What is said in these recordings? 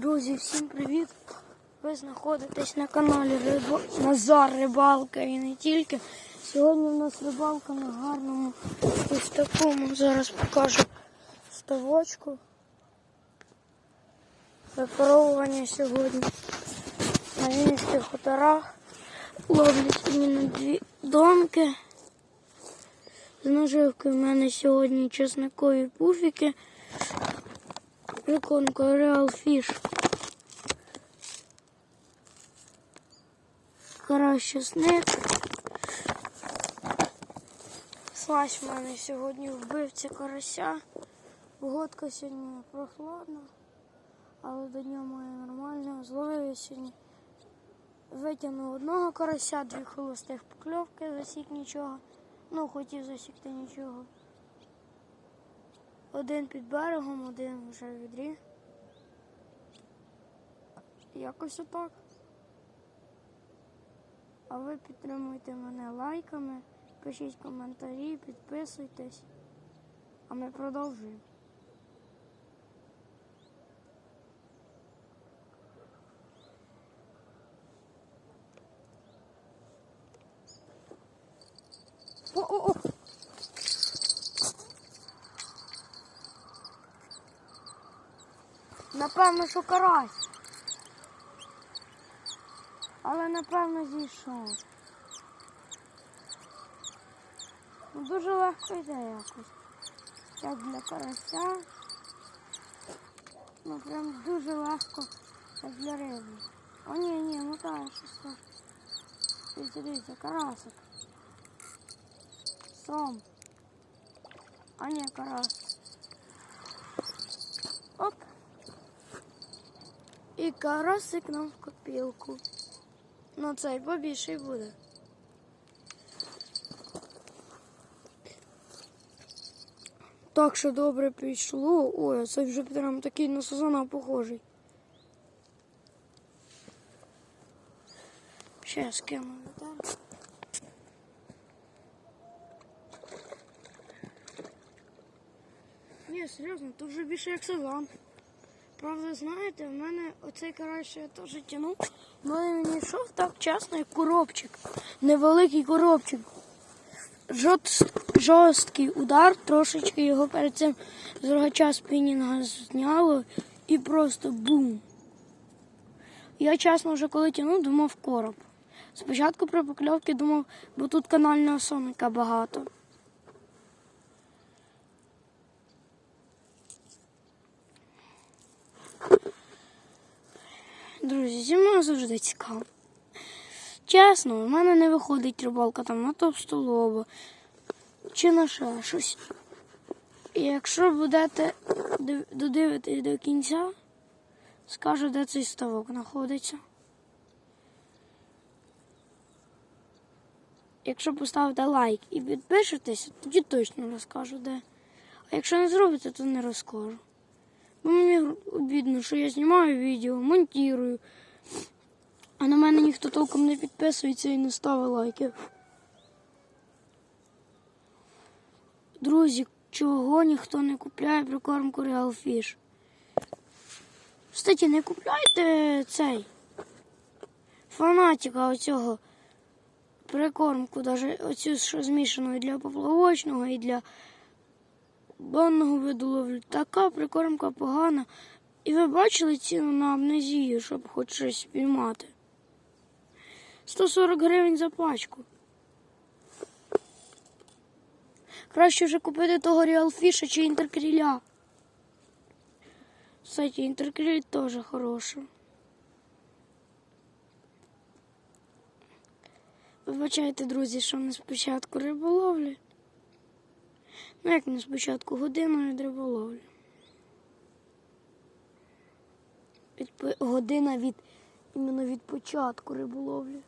Друзі, всім привіт! Ви знаходитесь на каналі Рибо... Назар Рибалка і не тільки. Сьогодні у нас рибалка на гарному ось такому. Зараз покажу ставочку. Випаровування сьогодні на Вінницьких хуторах. Ловлять іменно дві донки. З наживки в мене сьогодні чесникові пуфіки. Приконка Real Fish. Карась чесник. Слазь в мене сьогодні вбивця карася. Погодка сьогодні прохладна, але до дня має нормально. Зловив я сьогодні. Витягнув одного карася, дві холостих покльовки, засік нічого. Ну, хотів засікти нічого. Один під берегом, один вже в відрі. Якось отак. А ви підтримуйте мене лайками, пишіть коментарі, підписуйтесь. А ми продовжуємо. О-о-о! Напевно, що карась. Але напевно зійшов. Ну, Дуже легко йде якось. Як для карася. Ну прям дуже легко, як для риби. О, ні, ні, мотає щось. там. Дивіться, дивіться, карасик. Сом. А ні, карас. І карасик нам в копілку. Ну цей побільший буде. Так що добре пішло. Ой, а це вже прям такий на сазана похожий. Ще скину відер. Ні, серйозно, то вже більше як сазан. Правда, знаєте, в мене оцей що я теж тянув, мене він йшов так чесно, як коробчик. Невеликий коробчик. Жорст, жорсткий удар, трошечки його перед цим з рогача спінінга зняло і просто бум. Я чесно вже коли тянув, думав короб. Спочатку при покльовці думав, бо тут канального соника багато. Друзі, зі мною завжди цікаво. Чесно, у мене не виходить рибалка там на товстолобу чи на ще щось. І якщо будете додивитись до кінця, скажу, де цей ставок знаходиться. Якщо поставите лайк і підпишетесь, тоді точно розкажу де. А якщо не зробите, то не розкажу. Бо мені обідно, що я знімаю відео, монтую, а на мене ніхто толком не підписується і не ставить лайків. Друзі, чого ніхто не купляє прикормку Real Fish? Кстати, не купляйте цей фанатика оцього прикормку, навіть оцю, що змішану і для поплавочного, і для донного виду ловлі. Така прикормка погана. І ви бачили ціну на амнезію, щоб хоч щось спіймати. 140 гривень за пачку. Краще вже купити того Реалфіша чи інтеркріля. Кстати, інтеркріль теж хороший. Вибачайте, друзі, що не спочатку риболовлі. Ну, як не спочатку риболовлі. Від, година від іменно від початку риболовлі.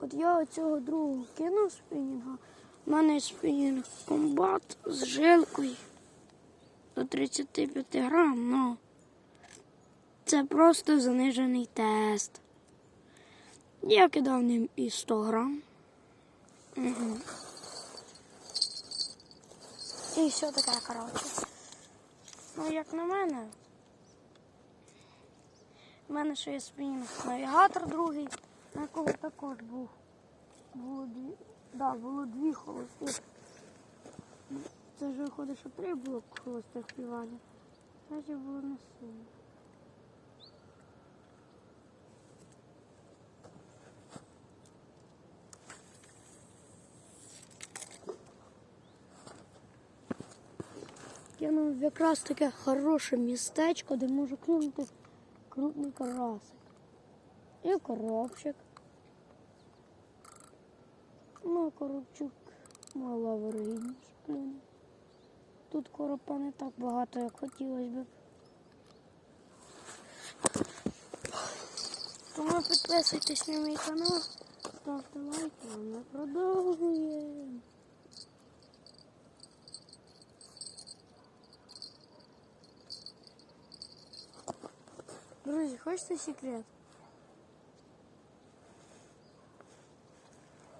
От я оцього другого кинув спінінга. У мене спінінг комбат з жилкою до 35 грам, ну це просто занижений тест. Я кидав ним і 100 грам. Угу. І все таке, коротше. Ну, як на мене, У мене ще є свій навігатор другий, на якого також був. Було дві, да, було дві холостих. Це ж виходить, що три було холостих півання. Значить було не сильно. Кинув якраз таке хороше містечко, де можу кинути крупний карасик. І коробчик. Ну, коробчик мала вирогідність, блін. Тут коропа не так багато, як хотілося б. Тому підписуйтесь на мій канал, ставте лайки, а ми продовжуємо. Друзі, хочете секрет?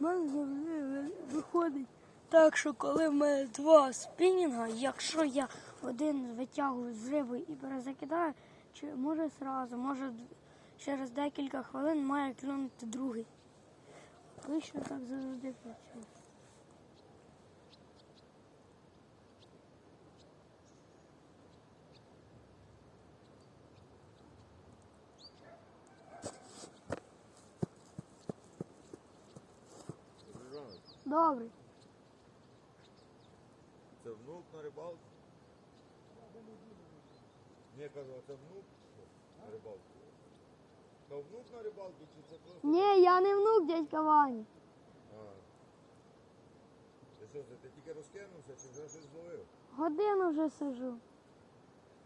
У мене виходить так, що коли в мене два спінінга, якщо я один витягую з риби і перезакидаю, чи може зразу, може через декілька хвилин має клюнути другий. Вийшло так завжди працює. Добре. Це внук на рибалку? Ні, кажу, а це внук на рибалку. То внук на рибалку чи це просто? Ні, я не внук дядька Вані. А. Ти що, це ти тільки розкинувся чи вже щось зловив? Годину вже сижу.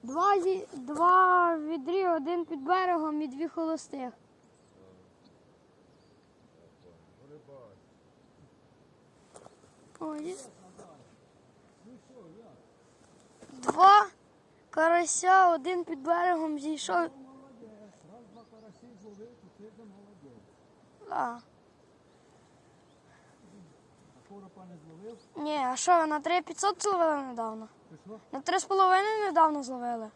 Два, зі... Два відрі, один під берегом і дві холостих. Так, понял. Ну рибаль. Ой. Два карася, один під берегом зійшов. А. Коропа не зловив, Ні, а що, на 3500 зловили недавно? На 3,5 недавно зловили.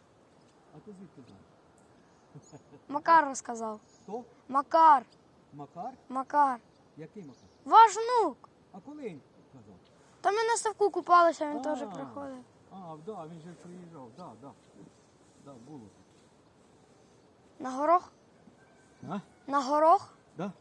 А ти звідки знаєш? Макар розказав. Хто? Макар, Макар? Макар. Який Макар? Ваш внук. А коли він казав? Та ми на ставку купалися, він теж приходив. А, да, він же приїжджав, да, да. Да, було. На горох? А? На горох? Да?